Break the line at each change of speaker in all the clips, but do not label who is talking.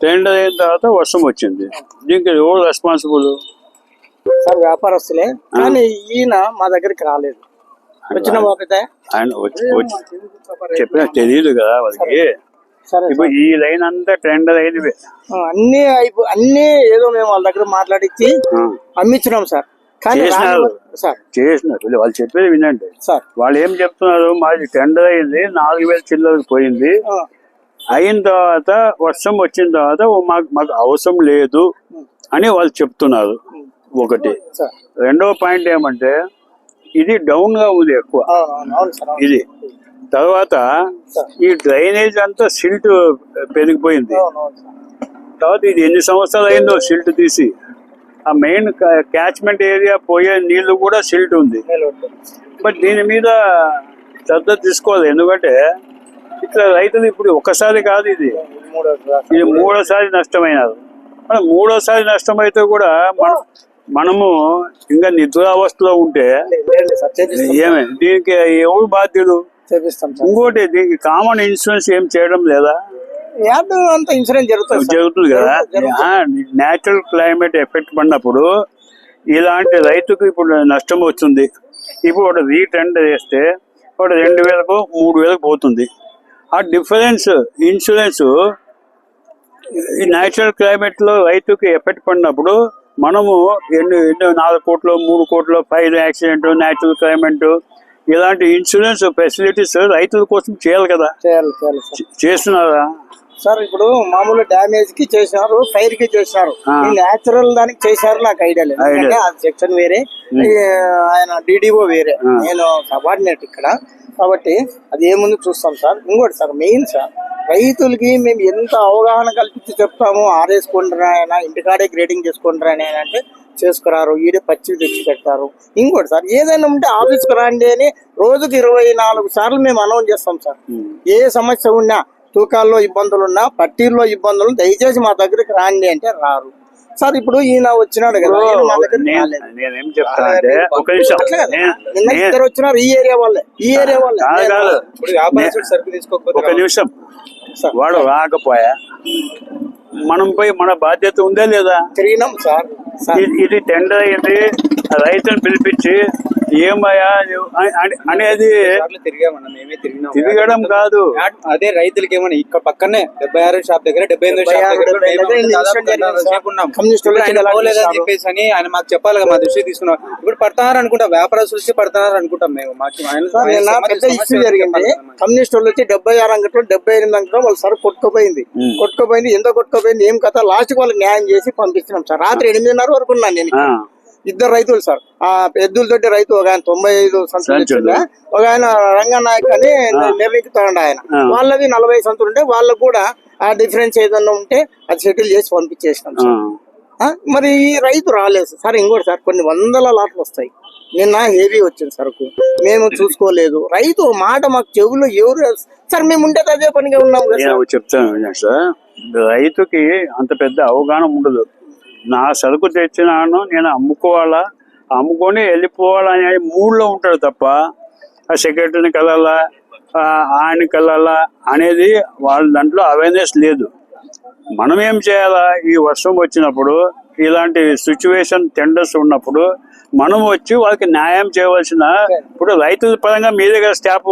Tender అయిన తర్వాత వర్షం వచ్చింది. దీనికి ఎవరు రెస్పాన్సిబుల్
సార్ వ్యాపారస్తులే. కానీ ఈయన మా దగ్గరికి రాలేదు. వచ్చిన
ఆయన వచ్చి చెప్పినా తెలియదు కదా వాళ్ళకి ఇప్పుడు ఈ లైన్ అంతా టెండర్ అయింది
ఆ, అన్ని అన్ని ఏదో మేము వాళ్ళ దగ్గర మాట్లాడించి అమ్మించినాం సార్. కానీ
చేసినారు. చేసినారు. వాళ్ళు చెప్పేది వినండి.
సార్.
వాళ్ళు ఏం చెప్తున్నారు? మాది టెండర్ అయింది నాలుగు వేల చిల్లర పోయింది. అయిన తర్వాత వర్షం వచ్చిన తర్వాత మాకు మాకు అవసరం లేదు అని వాళ్ళు చెప్తున్నారు. ఒకటి.
సార్.
రెండో పాయింట్ ఏమంటే ఇది డౌన్గా ఉంది ఎక్కువ. ఇది. తర్వాత ఈ డ్రైనేజ్ అంతా సిల్ట్ పెరిగిపోయింది. తర్వాత ఇది ఎన్ని సంవత్సరాలు అయిందో సిల్ట్ తీసి. ఆ మెయిన్ క్యాచ్మెంట్ ఏరియా పోయే నీళ్ళు కూడా సిల్ట్ ఉంది. బట్ దీని మీద శ్రద్ధ తీసుకోవాలి. ఎందుకంటే ఇట్లా రైతులు ఇప్పుడు ఒకసారి కాదు ఇది. ఇది మూడోసారి నష్టమైనారు మరి మూడోసారి నష్టమైతే కూడా మన మనము ఇంకా నిద్రావస్థలో ఉంటే ఏమే? దీనికి ఎవరు బాధ్యులు? ఇంకోటి దీనికి కామన్ ఇన్సూరెన్స్ ఏం చేయడం లేదా?
అంతా ఇన్సూరెన్స్ జరుగుతుంది.
జరుగుతుంది కదా? నేచురల్ క్లైమేట్ ఎఫెక్ట్ పడినప్పుడు ఇలాంటి రైతుకు ఇప్పుడు నష్టం వస్తుంది ఇప్పుడు ఒకటి రీటెండర్ చేస్తే ఒకటి రెండు వేలకు మూడు వేలకు పోతుంది. ఆ డిఫరెన్స్ ఇన్సూరెన్స్ ఈ న్యాచురల్ క్లైమేట్లో రైతుకి ఎఫెక్ట్ పడినప్పుడు మనము ఎన్ని ఎన్ని నాలుగు కోట్లు మూడు కోట్లు ఫైర్ యాక్సిడెంట్ న్యాచురల్ క్లైమేట్ ఇలాంటి ఇన్సూరెన్స్ ఫెసిలిటీస్ రైతుల కోసం చేయాలి కదా?
చేయాలి
చేస్తున్నారా?
సార్ ఇప్పుడు మామూలు డామేజ్కి చేశారు ఫైర్కి చేశారు
ఆ.
ఈ నేచురల్ దానికి చేశారు నాకు ఐడియా లేదు. ఎందుకంటే అది సెక్షన్ వేరే ఆయన డిడిఓ వేరే. నేను సబార్డినేట్ ఇక్కడ. కాబట్టి అది ఏముంది చూస్తాం సార్. ఇంకోటి సార్ మెయిన్ సార్ రైతులకి మేము ఎంత అవగాహన కల్పించి చెప్తాము ఆరేసుకుంటారా ఇంటికాడే గ్రేడింగ్ చేసుకుంటారా అంటే చేసుకురారు ఈడే పచ్చి తెచ్చి పెడతారు. ఇంకోటి సార్ ఏదైనా ఉంటే ఆఫీస్కి రండి అని రోజుకి ఇరవై నాలుగు సార్లు మేము అనౌన్స్ చేస్తాం సార్. ఏ సమస్య ఉన్నా తూకాల్లో ఇబ్బందులు ఉన్నా పట్టీల్లో ఇబ్బందులు దయచేసి మా దగ్గరికి రాండి అంటే రారు. సార్ ఇప్పుడు ఈయన వచ్చినాడు కదా మా
నేను చెప్తానంటే ఒక
నిన్న ఇద్దరు వచ్చినారు ఈ ఏరియా వాళ్ళే ఈ ఏరియా వాళ్ళే.
సరుకు తీసుకోకపోతే
ఒక నిమిషం.
సార్.
వాడు రాకపోయా? మనం పోయి మన బాధ్యత ఉందా లేదా?
తిరిగినాం సార్. సార్.
ఇది- ఇది టెండర్ అయింది. రైతుని పిలిపించి ఏమయ్యా అనేది తిరగడం కాదు.
అదే రైతులకి ఏమన్నా ఇక్కడ పక్కనే డెబ్బై ఆరు షాప్ దగ్గర డెబ్బై ఎనిమిది? చెప్పేసి అని ఆయన మాకు చెప్పాలి కదా మా దృష్టి తీసుకున్నాం. ఇప్పుడు పడతారు అనుకుంటా వ్యాపారస్తులు వచ్చి పడతారు అనుకుంటాం మేము. మాకు ఆయన
సార్ పెద్ద ఇష్యూ జరిగింది. కమ్యూనిస్ట్ వాళ్ళు వచ్చి డెబ్బై ఆరు అంగట్లో డెబ్బై ఎనిమిది అంగట్లో వాళ్ళు సరుకు కొట్టుకుపోయింది. కొట్టుకుపోయింది ఎంత కొట్టుకుపోయింది ఏం కథ? లాస్ట్ వాళ్ళకి న్యాయం చేసి పంపిస్తున్నాం సార్. రాత్రి ఎనిమిదిన్నర వరకు ఉన్నాను నేను ఇద్దరు రైతులు సార్. ఆ ఎద్దులతోటి రైతు ఒక ఆయన తొంభై ఐదు సంచులు ఒక ఆయన రంగనాయక్ అని నిర్ణయిస్తాడు ఆయన. వాళ్ళవి నలభై సంచులు ఉంటే వాళ్ళకు కూడా ఆ డిఫరెన్స్ ఏదన్నా ఉంటే అది సెటిల్ చేసి పంపించేసినాం మరి ఈ రైతు రాలేదు సార్. ఇంకోటి సార్ కొన్ని వందల లాట్లు వస్తాయి. నిన్న హెవీ వచ్చింది సరుకు మేము చూసుకోలేదు. రైతు మాట మాకు చెవులు ఎవరు సార్ మేము ఉంటే అదే పనిగా ఉన్నాం
చెప్తాను రైతుకి అంత పెద్ద అవగాహన ఉండదు. నా సరుకు తెచ్చినాను నేను అమ్ముకోవాలా? అమ్ముకొని వెళ్ళిపోవాలా అనే మూడ్లో ఉంటాడు తప్ప ఆ సెక్రటరీని కలాలా ఆ ఆయన కలాలా అనేది వాళ్ళ దాంట్లో అవేర్నెస్ లేదు. మనం ఏం చేయాలా? ఈ వర్షం వచ్చినప్పుడు ఇలాంటి సిచ్యువేషన్ టెండర్స్ ఉన్నప్పుడు మనం వచ్చి వాళ్ళకి న్యాయం చేయవలసిన ఇప్పుడు రైతుల పరంగా మీ దగ్గర
సార్.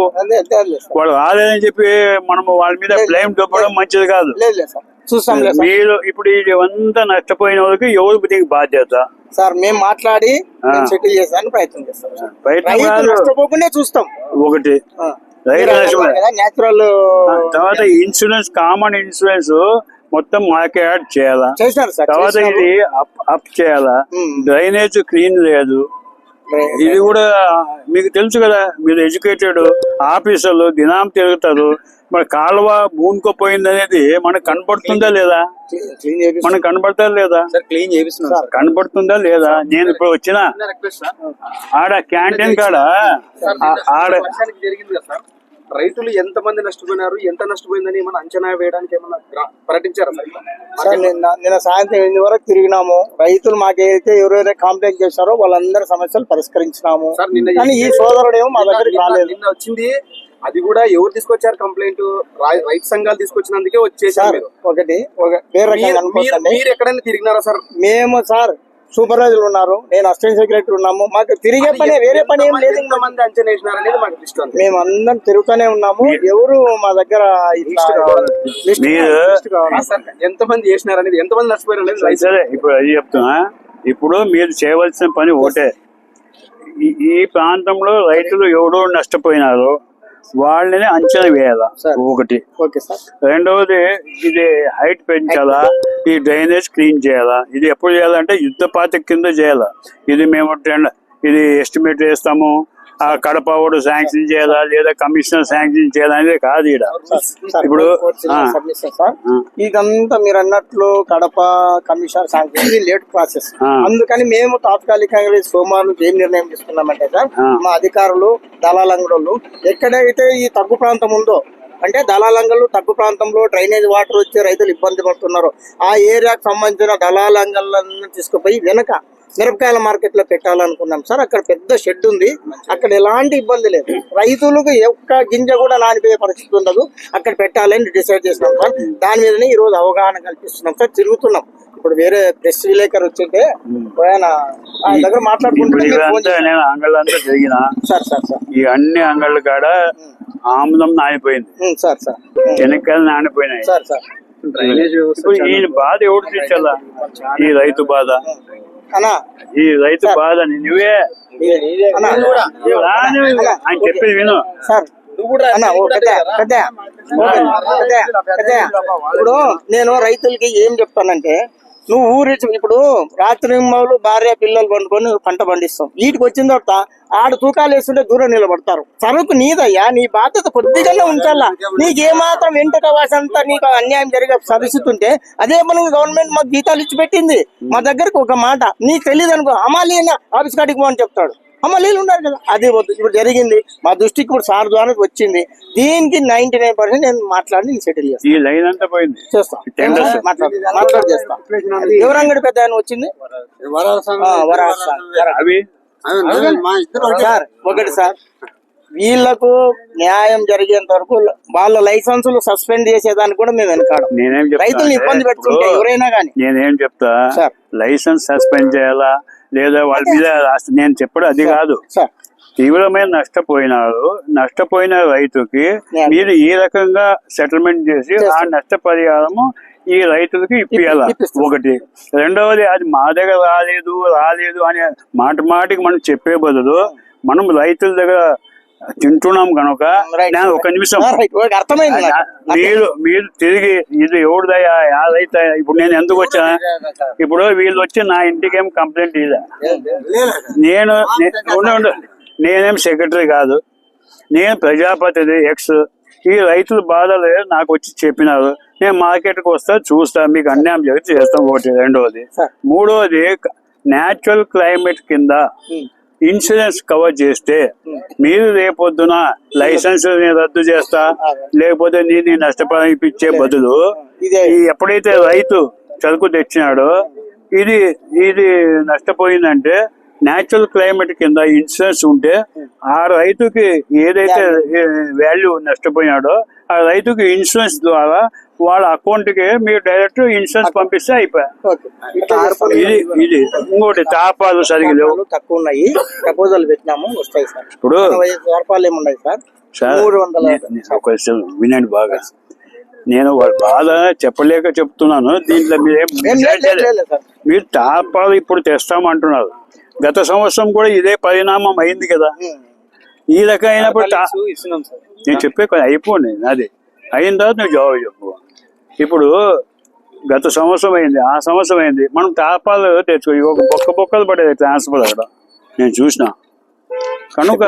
వాళ్ళు రాలేదని చెప్పి మనం వాళ్ళ మీద బ్లేమ్ చూపడం మంచిది కాదు.
లేదు లేదు సార్. చూస్తాం
మీరు ఇప్పుడు అంతా నష్టపోయిన వాళ్ళకి ఎవరు దీనికి బాధ్యత?
సార్ మేము మాట్లాడి సెటిల్ చేసానికి ప్రయత్నం చేస్తాం నష్టపోకుండా చూస్తాం.
ఒకటి. తర్వాత ఇన్సూరెన్స్ కామన్ ఇన్సూరెన్స్ మొత్తం మాకే యాడ్ చేయాలా? తర్వాత. ఇది అప్ చేయాలా. డ్రైనేజ్ క్లీన్ లేదు. ఇది కూడా మీకు తెలుసు కదా మీరు ఎడ్యుకేటెడ్ ఆఫీసర్లు దినాం తిరుగుతారు. మరి కాలువ భూమికోపోయింది అనేది మనకు కనపడుతుందా లేదా. మనకు కనపడతా లేదా?
క్లీన్
కనపడుతుందా లేదా? నేను ఇప్పుడు వచ్చిన ఆడ క్యాంటీన్ కాడ ఆడ
రైతులు ఎంత మంది నష్టపోయినారు ఎంత నష్టపోయిందని ఏమన్నా అంచనా వేయడానికి ఏమన్నా గ్రా- ప్రకటించారా సార్
నిన్న నిన్న సాయంత్రం ఎనిమిది వరకు తిరిగినాము. రైతులు మాకైతే ఎవరైతే కంప్లైంట్ చేశారో వాళ్ళందరి సమస్యలు పరిష్కరించినాము. కానీ ఈ సోదరుడు ఏమో మా దగ్గరికి రాలేదు.
నిన్న వచ్చింది. అది కూడా ఎవరు తీసుకొచ్చారు కంప్లైంట్ రైతు సంఘాలు తీసుకొచ్చినందుకే వచ్చేసారు
ఒకటి
మీరు ఎక్కడైనా తిరిగినారా సార్?
మేము సార్ సూపర్వైజర్లు ఉన్నారు. నేను అసిస్టెంట్ సెక్రటరీ ఉన్నాము. మాకు తిరిగే పని వేరే పని ఏం లేదు.
మంది అంచనా వేసినారు అనేది మాకు ఉంది.
మేము అందరం తిరుగుతూనే ఉన్నాము. ఎవరు మా దగ్గర
ఎంత మంది చేసినారు అనేది ఎంత మంది నష్టపోయారు
సరే ఇప్పుడు అది చెప్తున్నా. ఇప్పుడు మీరు చేయవలసిన పని ఒకటే. ఈ- ప్రాంతంలో రైతులు ఎవడో నష్టపోయినారో వాళ్ళని అంచనా వేయాలా?
సరే.
ఒకటి.
Okay sir.
రెండవది ఇది హైట్ పెంచాలా? ఈ డ్రైనేజ్ క్లీన్ చేయాలా? ఇది ఎప్పుడు చేయాలంటే యుద్ధ పాత కింద చేయాలా? ఇది మేము ఇది ఎస్టిమేట్ వేస్తాము ఆ కడప వాడు శాంక్షన్ చేయాలా? లేదా కమిషనర్ శాంక్షన్ చేయాలా అనేది కాదు
సార్,
ఇప్పుడు.
ఇదంతా మీరు అన్నట్లు కడప కమిషనర్ శాంక్షన్ ఇది లేట్ ప్రాసెస్. అందుకని మేము తాత్కాలికంగా సోమవారం ఏం నిర్ణయం తీసుకున్నామంటే సార్. మా అధికారులు దళాలంగడోళ్ళు ఎక్కడైతే ఈ తగ్గు ప్రాంతం ఉందో అంటే దళాలంగలు తగ్గు ప్రాంతంలో డ్రైనేజ్ వాటర్ వచ్చే రైతులు ఇబ్బంది పడుతున్నారు. ఆ ఏరియాకు సంబంధించిన దళాలంగలను తీసుకుపోయి వెనక మిరపకాయల మార్కెట్లో పెట్టాలనుకున్నాం. సార్ అక్కడ పెద్ద షెడ్ ఉంది. అక్కడ ఎలాంటి ఇబ్బంది లేదు. రైతులకు ఒక్క గింజ కూడా నానిపోయే పరిస్థితి ఉండదు. అక్కడ పెట్టాలని డిసైడ్ చేసినాం సార్. దాని మీదనే ఈ రోజు అవగాహన కల్పిస్తున్నాం సార్. తిరుగుతున్నాం. ఇప్పుడు వేరే ప్రెస్ విలేకరు వచ్చింటే దగ్గర మాట్లాడుకుంటే.
నేను అంగళ్ళంతా తిరిగిన
సార్ సార్ సార్.
ఈ అన్ని అంగళ్ళ కాడ ఆముదం నానిపోయింది
సార్ సార్.
శనక్కాయలు నానిపోయినాయి.
Sir sir.
డ్రైనేజ్
ఇప్పుడు ఈ బాధ ఎవరు తీర్చాలా? ఈ రైతు బాధ.
అన్నా.
ఈ రైతు బాధ నువ్వే. ఆయన చెప్పేది విను.
సార్. ఇప్పుడు నేను రైతులకి ఏం చెప్తానంటే నువ్వు ఊరి ఇప్పుడు రాత్రి మౌలు భార్య పిల్లలు పండుకొని పంట పండిస్తావు వీటికి వచ్చిన తర్వాత ఆడు తూకాలు వేస్తుంటే దూరం నిలబడతారు. సరుకు నీదయ్యా నీ బాధ్యత కొద్దిగానే ఉంచాలా? నీకేమాత్రం వెంటక వాసంతా నీకు అన్యాయం జరిగే పరిస్థితి ఉంటే అదే మనం గవర్నమెంట్ మాకు జీతాలు ఇచ్చి పెట్టింది మా దగ్గరకు ఒక మాట నీకు తెలియదు అనుకో అమాలి ఆఫీస్ కాడికి పో అని చెప్తాడు. అమలీలు ఉన్నారు కదా. అది వద్దు. ఇప్పుడు జరిగింది. మా దృష్టికి ఇప్పుడు సార్ ద్వారా వచ్చింది. దీనికి నైన్టీ నైన్ పర్సెంట్ నేను మాట్లాడి నేను సెటిల్ చేస్తాను
ఈ లైన్ అంతా పోయింది.
చేస్తాం.
Tenders.
మాట్లాడు మాట్లాడి. చేస్తాం. ఎవరంగడి పెద్ద ఆయన వచ్చింది. సార్. ఒకటి సార్. వీళ్ళకు న్యాయం జరిగేంత వరకు వాళ్ళ లైసెన్సులు సస్పెండ్ చేసేదానికి కూడా మేము వెనకాడం.
నేనేం చెప్తా
రైతుల్ని
అంటే
ఇబ్బంది పెడుతుంటే
ఇప్పుడు
ఎవరైనా కానీ.
నేనేం చెప్తా?
సార్.
లైసెన్స్ సస్పెండ్ చేయాలా? లేదా వాళ్ళ మీద రాస్త- నేను చెప్పడం అది కాదు. తీవ్రమైన నష్టపోయినారు. నష్టపోయిన రైతుకి మీరు ఈ రకంగా సెటిల్మెంట్ చేసి ఆ నష్టపరిహారము ఈ రైతులకి ఇప్పియాల. ఒకటి. రెండవది అది మా దగ్గర రాలేదు రాలేదు అనే మాట మాటికి మనం చెప్పే బదులు మనం రైతుల దగ్గర తింటున్నాం కనుక ఒక నిమిషం.
అర్థమైంది.
మీరు. మీరు తిరిగి ఇది ఎవరిదయ్యా? యా రైతా ఇప్పుడు నేను ఎందుకు వచ్చా? ఇప్పుడు వీళ్ళు వచ్చి నా ఇంటికి ఏం కంప్లైంట్ ఇదా నేను ఉండు. నేనేం సెక్రటరీ కాదు. నేను ప్రజాపతిది ఎక్స్. ఈ రైతుల బాధలు నాకు వచ్చి చెప్పినారు. నేను మార్కెట్కి వస్తా చూస్తా మీకు అన్యాయం జరిగితే చేస్తాం. ఒకటి రెండవది. మూడవది న్యాచురల్ క్లైమేట్ కింద. ఇన్సూరెన్స్ కవర్ చేస్తే మీరు రేపొద్దున లైసెన్స్ రద్దు చేస్తా లేకపోతే నేను నష్టపరిహారం ఇప్పించే బదులు ఎప్పుడైతే రైతు చెరుకు తెచ్చినాడో ఇది ఇది నష్టపోయిందంటే న్యాచురల్ క్లైమేట్ కింద ఇన్సూరెన్స్ ఉంటే ఆ రైతుకి ఏదైతే వాల్యూ నష్టపోయినాడో ఆ రైతుకి ఇన్సూరెన్స్ ద్వారా వాళ్ళ అకౌంట్కి మీరు డైరెక్ట్ ఇన్సూరెన్స్ పంపిస్తే అయిపోయా.
ఓకే. ఇట్లా చేస్తాం.
ఇది ఇది ఇంకోటి తాపాలు సరిగ్గా లేవు.
తాపాలు తక్కువ ఉన్నాయి. ప్రపోజల్ పెట్టినాము వస్తాయి సార్.
ఇప్పుడు
సర్పాలు ఏమున్నాయి సార్? మూడు వందల
వినండి బాగా. నేను వాళ్ళ బాధ చెప్పలేక చెప్తున్నాను. దీంట్లో మీరు మీరు తాపాలు ఇప్పుడు తెస్తామంటున్నారు. గత సంవత్సరం కూడా ఇదే పరిణామం అయింది కదా. ఈ రకమైనప్పుడు తా-
ఇస్తున్నాం సార్.
నేను చెప్పే కొంచెం అయిపోండి అది అయిన తర్వాత నువ్వు జవాబు చెప్పు. ఇప్పుడు గత సంవత్సరం అయింది ఆ సంవత్సరం అయింది. మనం తాపాలు తెచ్చుకో ఒక బొక్క బొక్కలు పడేది ట్రాన్స్ఫర్ అక్కడ. నేను చూసిన. కనుక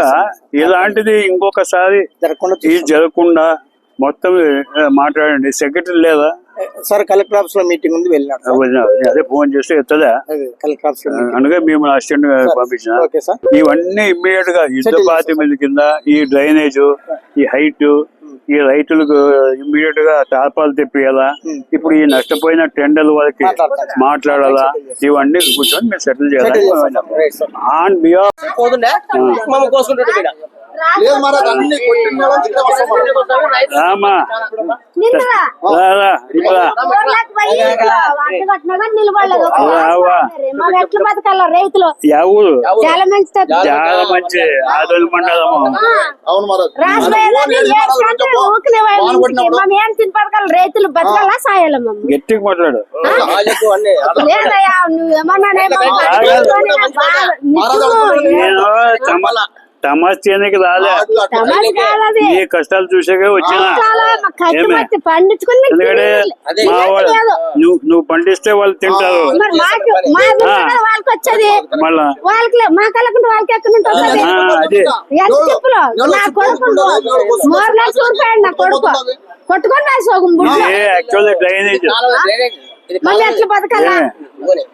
ఇలాంటిది ఇంకొకసారి
జరగకుండా
ఇది జరగకుండా మొత్తం మాట్లాడండి. సెక్రటరీ లేదా?
సార్ కలెక్టర్ ఆఫీస్లో మీటింగ్ ఉంది వెళ్ళినాడు సార్.
అదే ఫోన్ చేస్తే ఎత్తదా?
Collector office.
అందుకే మేము అసిస్టెంట్ పంపించిన.
Okay sir.
ఇవన్నీ ఇమ్మీడియట్గా యుద్ధ పాతి మీద కింద ఈ డ్రైనేజ్ ఈ హైట్ ఈ రైతులకు ఇమ్మీడియట్గా తాపాలు తెప్పియాలా? ఇప్పుడు ఈ నష్టపోయిన టెండర్ వాళ్ళకి. మాట్లాడాలా? ఇవన్నీ కూర్చొని మీరు సెటిల్ చేయాలి? ఆన్
లేదు మహారాజ్ అన్ని
రైతులు.
ఊరు.
చాలా మంచి
మంచి మండలము.
అవును
తిని బతకాలి రైతులు బతకాలా సాయాలి మమ్మ
గట్టిగా మాట్లాడు.
లేదయ్యా
తమాష చేయడానికి రాలే. నీ కష్టాలు చూసాక వచ్చిన. ఎందుకంటే మా వాళ్ళు
లేదు.
నువ్వు నువ్వు పండిస్తే వాళ్ళు తింటారు. మళ్ళా? అదే. డ్రైనేజ్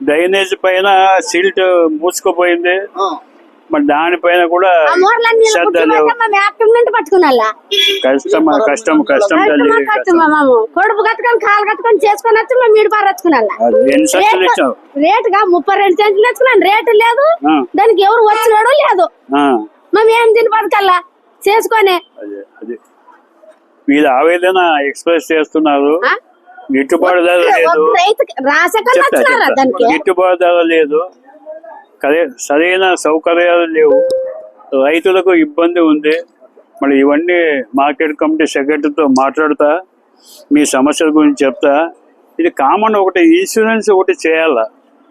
డ్రైనేజ్ పైన సిల్ట్ మూసుకుపోయింది. మరి దానిపైన కూడా శ్రద్ధ లేవు. కష్టం కష్టం కష్టం
కొడుపు కట్టుకొని కాలు కట్టుకొని చేసుకొని వచ్చి మేము మీడు పారచ్చుకున్నా రేటుగా ముప్పై రెండు సెంట్లు తెచ్చుకున్నాను. రేటు లేదు. దానికి ఎవరు వచ్చినాడు లేదు. మేము ఏం తిని బతకల్లా చేసుకొని.
వీళ్ళు ఆవేదన ఎక్స్ప్రెస్ చేస్తున్నారు? గిట్టుబాటు ధర లేదు. గిట్టుబాటు ధర లేదు. సరైన సౌకర్యాలు లేవు. రైతులకు ఇబ్బంది ఉంది. మళ్ళీ ఇవన్నీ మార్కెట్ కమిటీ సెక్రటరీతో మాట్లాడుతా మీ సమస్యల గురించి చెప్తా. ఇది కామన్ ఒకటి ఇన్సూరెన్స్ ఒకటి చేయాల?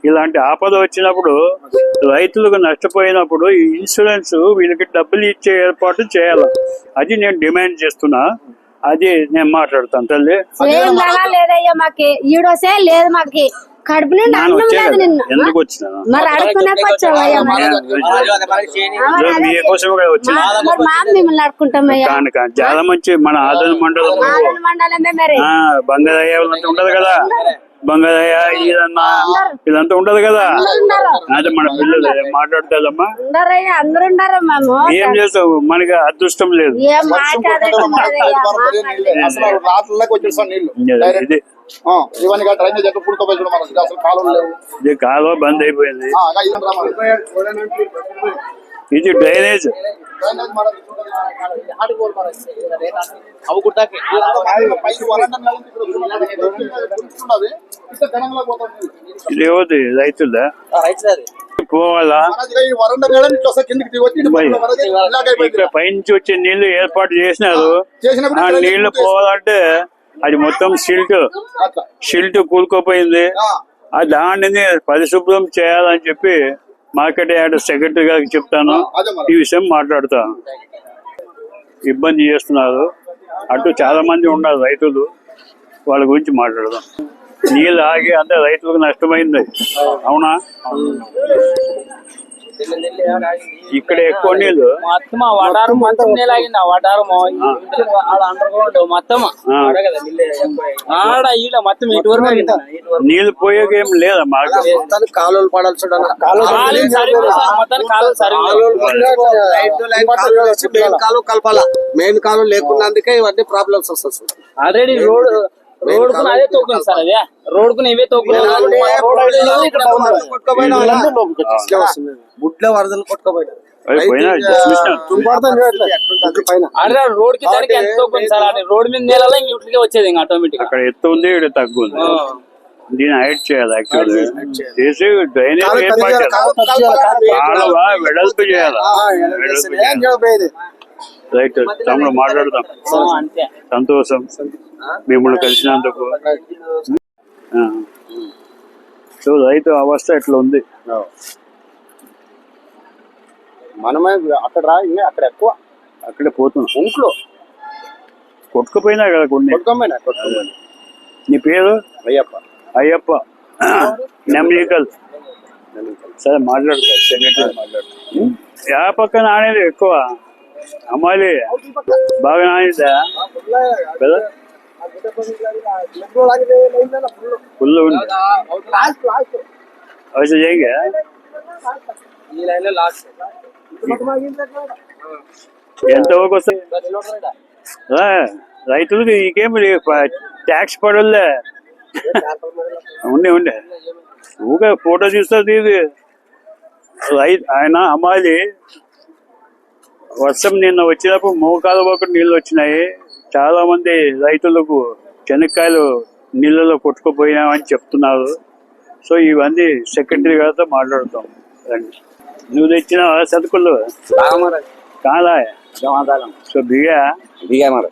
ఇలాంటి ఆపద వచ్చినప్పుడు రైతులకు నష్టపోయినప్పుడు ఈ ఇన్సూరెన్స్ వీళ్ళకి డబ్బులు ఇచ్చే ఏర్పాటు చేయాలి? అది నేను డిమాండ్ చేస్తున్నా. అది నేను మాట్లాడతాను తల్లి.
లేదయ్యా మాకి. ఈడోసే లేదు మాకి. కడుపు నుండి
నాన్న
అన్నం
వచ్చే
లేదు
కదా.
నిన్ను.
ఎందుకు వచ్చినా?
మరి వచ్చావయ్యా మా మిమ్మల్ని అడుకుంటామయ్యా
కాను చాలా మంచి మన ఆదరణ మండలం
మండలమే మరి.
వాళ్ళంతా ఉండదు కదా. బంగారయ్య ఇదన్నా ఇదంతా ఉండదు కదా? అదే మన పిల్లలు మాట్లాడతాదమ్మా ఏం చేస్తావు? మనకి అదృష్టం లేదు. ఇది కాలువ బంద్ అయిపోయింది. ఇది డ్రైనేజ్. ఇది రైతులదా? పోవాలా? పైనుంచి వచ్చే నీళ్ళు ఏర్పాటు చేసినారు. ఆ నీళ్ళు పోవాలంటే అది మొత్తం సిల్ట్. షిల్ట్ కూలుకోపోయింది. దానిని పరిశుభ్రం చేయాలని చెప్పి మార్కెట్ యార్డ్ సెక్రటరీ గారికి చెప్తాను. ఈ విషయం మాట్లాడతాను ఇబ్బంది చేస్తున్నారు. అటు చాలా మంది ఉన్నారు రైతులు. వాళ్ళ గురించి మాట్లాడదాం. నీళ్ళు ఆగి అంటే రైతులకు నష్టమైంది. అవునా. ఇక్కడ ఎక్కువ నీళ్ళు?
మొత్తం ఆ వడారు మొత్తం నీలాగింది ఆ వడారు ఆడ అండర్ గ్రౌండ్ మొత్తం. ఆడ నీళ్ళే ఈడ మొత్తం ఇటు వరకు.
నీళ్ళు పోయేకేం లేదా మాకు?
కాలువలు పడాలి చూడాలి
కాలువ సరిగ్గా సార్, మొత్తానికి కాలువ సరిగ్గా
మెయిన్ కాలువ కలపాల? మెయిన్ కాలువ లేకున్నందుకే ఇవన్నీ ప్రాబ్లమ్స్ వస్తాయి.
ఆల్రెడీ రోడ్ రోడ్కు అదే సార్ అదే కు ఇవే
వరదలు కొట్టుకోపోయినా
అది పోయినా చూసినా
అరే రోడ్కి దానికి ఎంత తోకుంది సార్ అది రోడ్ మీద నేలలో వచ్చేది ఇంకా ఆటోమేటిక్
అక్కడ ఎత్తు ఉంది ఇక్కడ తగ్గు దీన్ని హైట్ చేయాలి యాక్చువల్లీ చేసి డ్రైనేజ్ ఏర్పాటు చేయాలి కాలువ వెడల్పు చేయాలి వెడల్పు చేయాలి. రైట్ తమ్ముడు మాట్లాడదాం సంతోషం మిమ్మల్ని కలిసినందుకు. సో రైతు అవస్థ ఎట్లా ఉంది?
మనమే అక్కడ రా ఇవి అక్కడ ఎక్కువ.
అక్కడే పోతున్నాం.
ఇంట్లో.
కొట్టుకుపోయినా కదా కొన్ని. నీ పేరు?
అయ్యప్ప.
అయ్యప్ప. నెమ్లికల్ సరే మాట్లాడతా. సెక్రటరీ యా పక్క నానేది ఎక్కువ. అమ్మాలి బాగా నానిద్దా కదా? ఫుల్ ఉంది అవసరం చేయంగా
ఈ లైన్లో లాస్ట్
ఎంత వరకు వస్తాయి ఆ, రైతులకు ఇంకేం ట్యాక్స్ పడలే ఉండే ఉండే ఊగా ఫోటో చూస్తుంది ఇది రై ఆయన అమ్మాయి వర్షం నిన్న వచ్చినప్పుడు మోకాలు వరకు నీళ్ళు వచ్చినాయి చాలా మంది రైతులకు చెనక్కాయలు నీళ్ళలో కొట్టుకుపోయామని చెప్తున్నారు. సో ఇవన్నీ సెకండరీ గారితో మాట్లాడుతాం. రండి. నువ్వు తెచ్చిన సతుకులు కాదా? సో బిగా
బిగా మరి.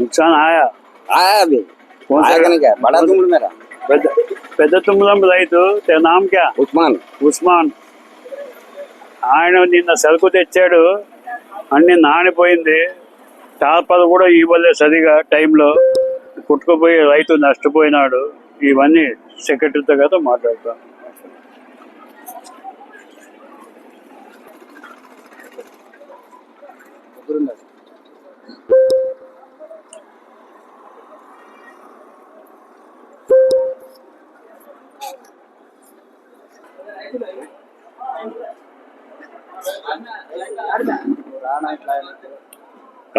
నుక్సాన్ ఆయా?
పెద్ద పెద్ద తుమ్మలం రైతు. నామకే
ఉస్మాన్.
ఉస్మాన్. ఆయన నిన్న సరుకు తెచ్చాడు. అన్ని నానిపోయింది. టాపలు కూడా ఇవ్వలేదు సరిగా టైంలో. కుట్టుకుపోయి రైతు నష్టపోయినాడు. ఇవన్నీ సెక్రటరీతో కదా మాట్లాడతాను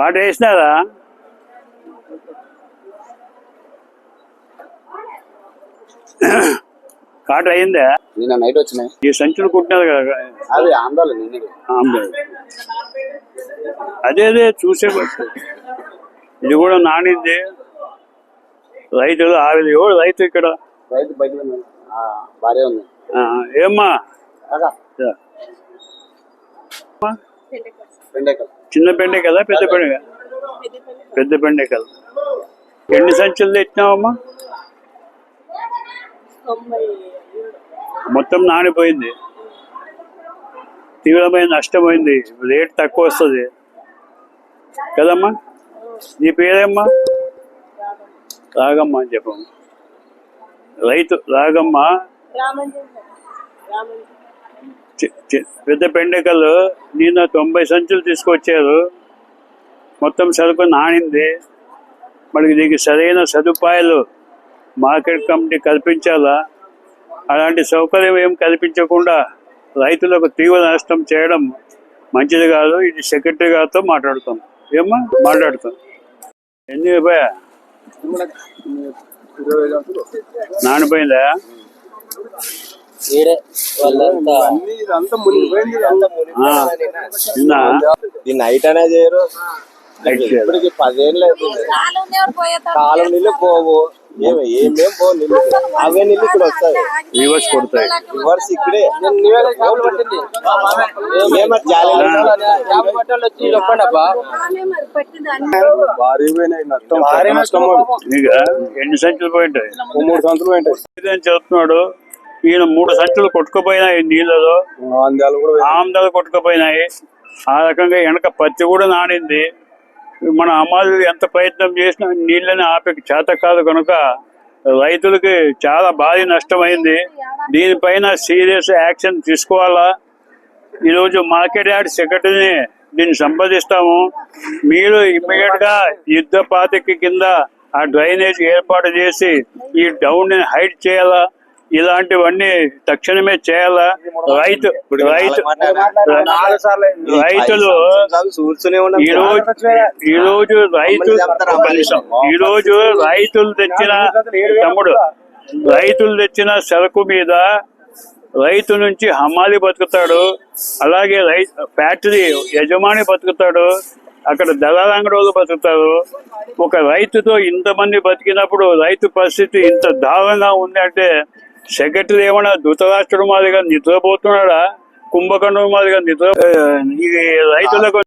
కార్డు వేసినారా? కార్డు అయిందా?
నిన్న నైట్ వచ్చినాయి.
ఈ సంచులు కుట్టినది కదా
అవి ఆందాలు.
అదే అదే చూసే. ఇది కూడా నానింది. రైతులు ఆవిడ ఎవడు రైతు ఇక్కడ?
రైతు బయట భార్య ఉంది.
ఆ, ఏమ్మా?
అదా,
చిన్న బెండే కదా పెద్ద బెండే? కదా పెద్ద బెండే కదా. ఎన్ని సంచులు తెచ్చినావమ్మా? మొత్తం నానిపోయింది. తీవ్రమైన నష్టమైంది. రేట్ తక్కువ వస్తుంది. కదమ్మా? నీ పేరేమ్మా? రాగమ్మ అని చెప్పమ్మా. రైతు రాగమ్మ? పెద్ద పెండకలు నిన్న తొంభై సంచులు తీసుకొచ్చారు. మొత్తం సరుకు నానింది. మనకి దీనికి సరైన సదుపాయాలు మార్కెట్ కమిటీ కల్పించాలా? అలాంటి సౌకర్యం ఏం కల్పించకుండా రైతులకు తీవ్ర నష్టం చేయడం మంచిది కాదు. ఇది సెక్రటరీ గారితో మాట్లాడుతాం. ఏమో మాట్లాడుతాం. ఎన్ని రూపాయ నానిపోయిందా?
ఈడే వాళ్ళంతా.
నైట్ అనే చేయరు. ఇప్పటికి పదేళ్ళు అవుతుంది కాలం నీళ్ళు పోవు. ఏమి నీళ్ళు. అవే నీళ్ళు ఇక్కడ వస్తాయి.
రివర్స్ కొడతాయి.
రివర్స్ ఇక్కడే. భారీ నష్టం
ఎన్ని సంచులు పోయింటాయి?
మూడు సంవత్సరాలు పోయింటాయి.
చెప్తున్నాడు? ఈయన మూడు సంచులు కొట్టుకుపోయినాయి నీళ్ళలో. ఆమ్దాలు కొట్టుకుపోయినాయి. ఆ రకంగా వెనక పత్తి కూడా నానింది. మన అమ్మాయిలు ఎంత ప్రయత్నం చేసినా నీళ్ళని ఆపే చేత కాదు కనుక రైతులకి చాలా భారీ నష్టమైంది. దీనిపైన సీరియస్ యాక్షన్ తీసుకోవాలా? ఈరోజు మార్కెట్ యార్డ్ సెక్రటరీని దీన్ని సంపాదిస్తాము మీరు ఇమ్మీడియట్గా యుద్ధ పాతికి కింద ఆ డ్రైనేజ్ ఏర్పాటు చేసి ఈ డౌన్ని హైట్ చేయాలా? ఇలాంటివన్నీ తక్షణమే చేయాలా? రైతు రైతు రైతులు ఈ రోజు ఈ రోజు రైతు. ఈ రోజు రైతులు తెచ్చిన తమ్ముడు రైతులు తెచ్చిన సరుకు మీద రైతు నుంచి హమాలి బతుకుతాడు. అలాగే రై ఫ్యాక్టరీ యజమాని బతుకుతాడు. అక్కడ దళారంగడోళ్ళు బతుకుతారు. ఒక రైతుతో ఇంతమంది బతికినప్పుడు రైతు పరిస్థితి ఇంత దారుణంగా ఉంది అంటే సెక్రటరీ ఏమన్నా ధృతరాష్ట్రుడు మాదిరిగా నిద్రపోతున్నాడా? కుంభకర్ణుడు మాదిరిగా నిద్ర ఇది రైతులకు